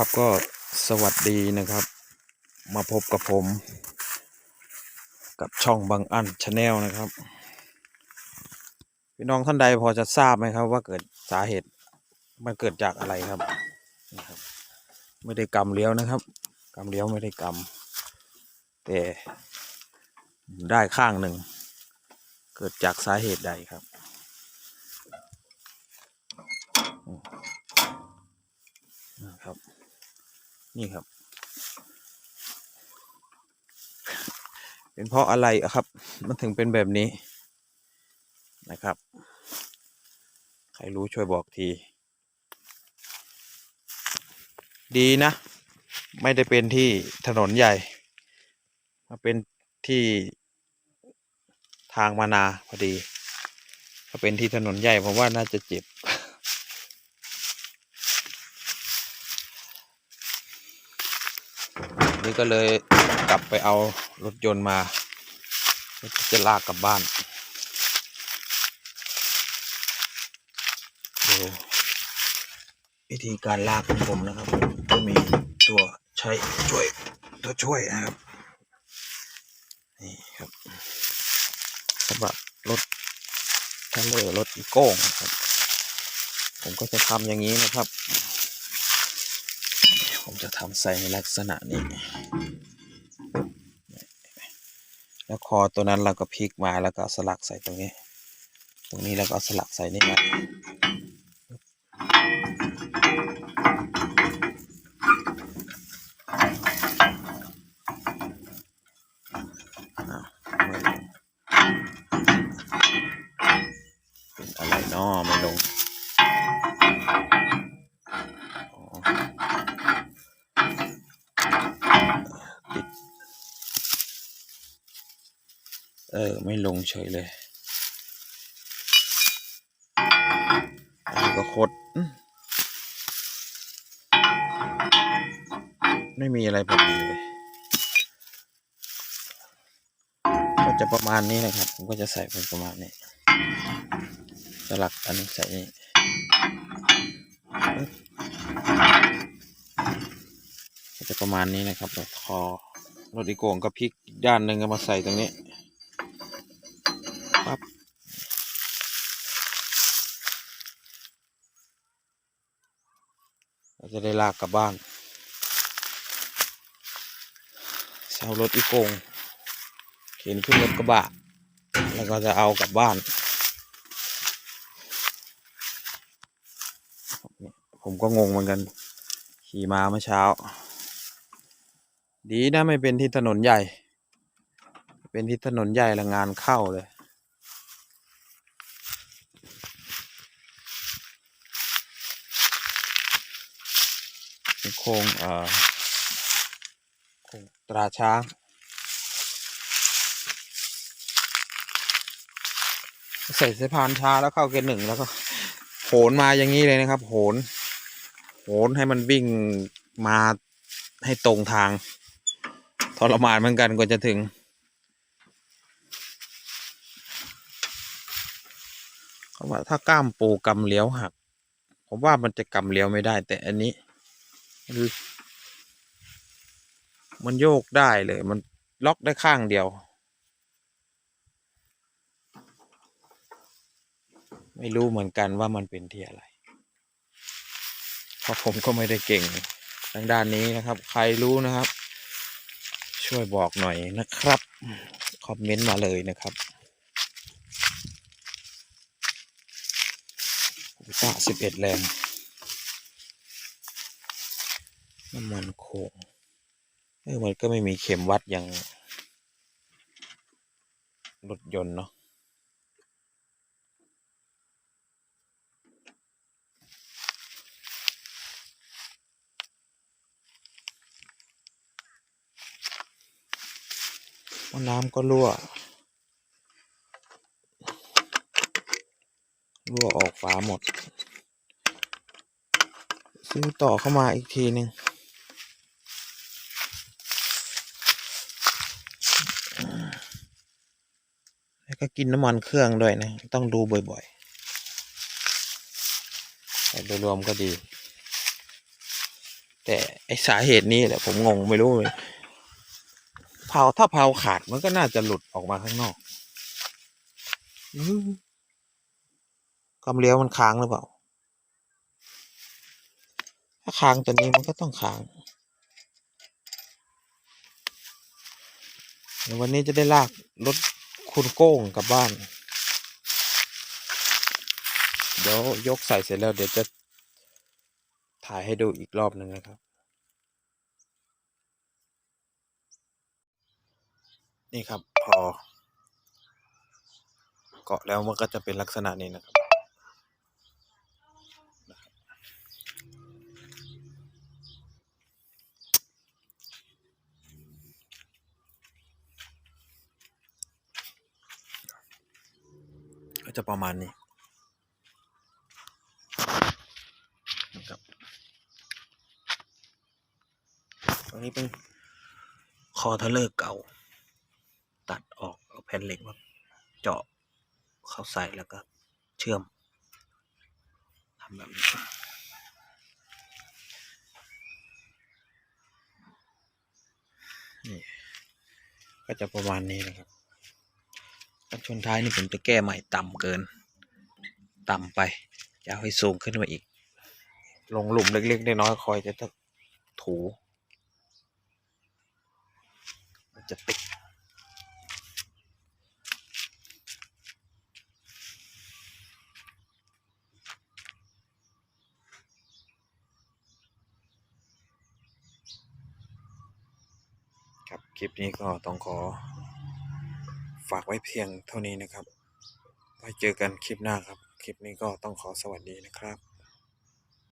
ครับก็สวัสดีนะครับ มาพบกับผม กับช่องบางอันชาแนลนะครับ พี่น้องท่านใดพอจะทราบไหมครับ ว่าเกิดสาเหตุมันเกิดจากอะไรครับนะครับ ไม่ได้กำเลี้ยวนะครับกำเลี้ยวไม่ได้กำแต่ได้ข้างหนึ่ง เกิดจากสาเหตุใดครับ นะครับ นี่ครับ เป็นเพราะอะไรอะครับ มันถึงเป็นแบบนี้นะครับ ใครรู้ช่วยบอกที ดีนะ ไม่ได้เป็นที่ถนนใหญ่ มาเป็นที่ทางมานาพอดี ถ้าเป็นที่ถนนใหญ่ผมว่าน่าจะเจ็บ นี่ก็เลยกลับไปเอารถยนต์มาจะลากกลับบ้านดูวิธีการลากของผมนะครับก็มีตัวใช้ช่วยตัวช่วยนะครับนี่ครับสำหรับรถเทรเลอร์รถอีโก้งครับ ผมก็จะทำอย่างนี้นะครับ ผมจะทำใส่ในลักษณะนี้ แล้วคอตัวนั้นเราก็พลิกมาแล้วก็สลักใส่ตรงนี้ ตรงนี้แล้วก็สลักใส่นี่นะอ้าวไม่ลงเป็นอะไรเนาะไม่ลงอ๋อ ติด เออ ไม่ลงเฉยเลยอันนี้ก็คด ไม่มีอะไรพอดีเลยก็จะประมาณนี้นะครับ ผมก็จะใส่เป็นประมาณนี้สลักอันนี้ใส่นี่ก็จะประมาณนี้นะครับแบบคอรถอีโก่งก็พลิกด้านหนึ่งก็มาใส่ตรงนี้ ปั๊บ เรา จะได้ลากกลับบ้านเช่ารถอีโกงเข็นขึ้นรถกระบะ แล้วก็จะเอากลับบ้าน ผมก็งงเหมือนกัน ขี่มาเมื่อเช้า ดีนะไม่เป็นที่ถนนใหญ่ เป็นที่ถนนใหญ่ละงานเข้าเลย เป็นโครงเอ่อโครงตราช้างใส่สายพานช้าแล้วเข้าเกียร์หนึ่งแล้วก็โหนมาอย่างนี้เลยนะครับ โหน โหนให้มันวิ่งมาให้ตรงทางทรมานเหมือนกันกว่าจะถึง เขาว่าถ้ากล้ามปูกำเลี้ยวหัก ผมว่ามันจะกำเลี้ยวไม่ได้ แต่อันนี้ มันโยกได้เลย มันล็อกได้ข้างเดียว ไม่รู้เหมือนกันว่ามันเป็นที่อะไร เพราะผมก็ไม่ได้เก่งทางด้านนี้นะครับ ใครรู้นะครับ ช่วยบอกหน่อยนะครับ คอมเมนต์มาเลยนะครับตาสิบเอ็ดแรง น้ำมันโคงเออมันก็ไม่มีเข็มวัดอย่างรถยนต์เนาะว่าน้ำก็รั่ว รั่วออกฝาหมด ซื้อต่อเข้ามาอีกทีหนึ่ง แล้วก็กินน้ำมันเครื่องด้วยนะ ต้องดูบ่อยๆแต่โดยรวมก็ดี แต่ไอสาเหตุนี้แหละผมงงไม่รู้เลยเผาถ้าเผาขาดมันก็น่าจะหลุดออกมาข้างนอกอกำเลี้ยวมันค้างหรือเปล่า ถ้าค้างตัวนี้มันก็ต้องค้างวันนี้จะได้ลากรถ คุณโก้งกลับบ้าน เดี๋ยวยกใส่เสร็จแล้วเดี๋ยวจะถ่ายให้ดูอีกรอบหนึ่งนะครับ นี่ครับพอ เกาะแล้วมันก็จะเป็นลักษณะนี้นะครับ ก็จะประมาณนี้นะครับตรงนี้เป็นคอเทเลอร์เก่า ตัดออกเอาแผ่นเหล็กมาเจาะเข้าใส่แล้วก็เชื่อมทำแบบนี้นี่ก็จะประมาณนี้นะครับ ชนท้ายนี่ผมจะแก้ใหม่ต่ำเกิน ต่ำไป จะเอาให้สูงขึ้นมาอีก ลงหลุมเล็กๆน้อยๆคอยจะต้องถูมันจะติดครับ คลิปนี้ก็ต้องขอ ฝากไว้เพียงเท่านี้นะครับ ไว้เจอกันคลิปหน้าครับ คลิปนี้ก็ต้องขอสวัสดีนะครับ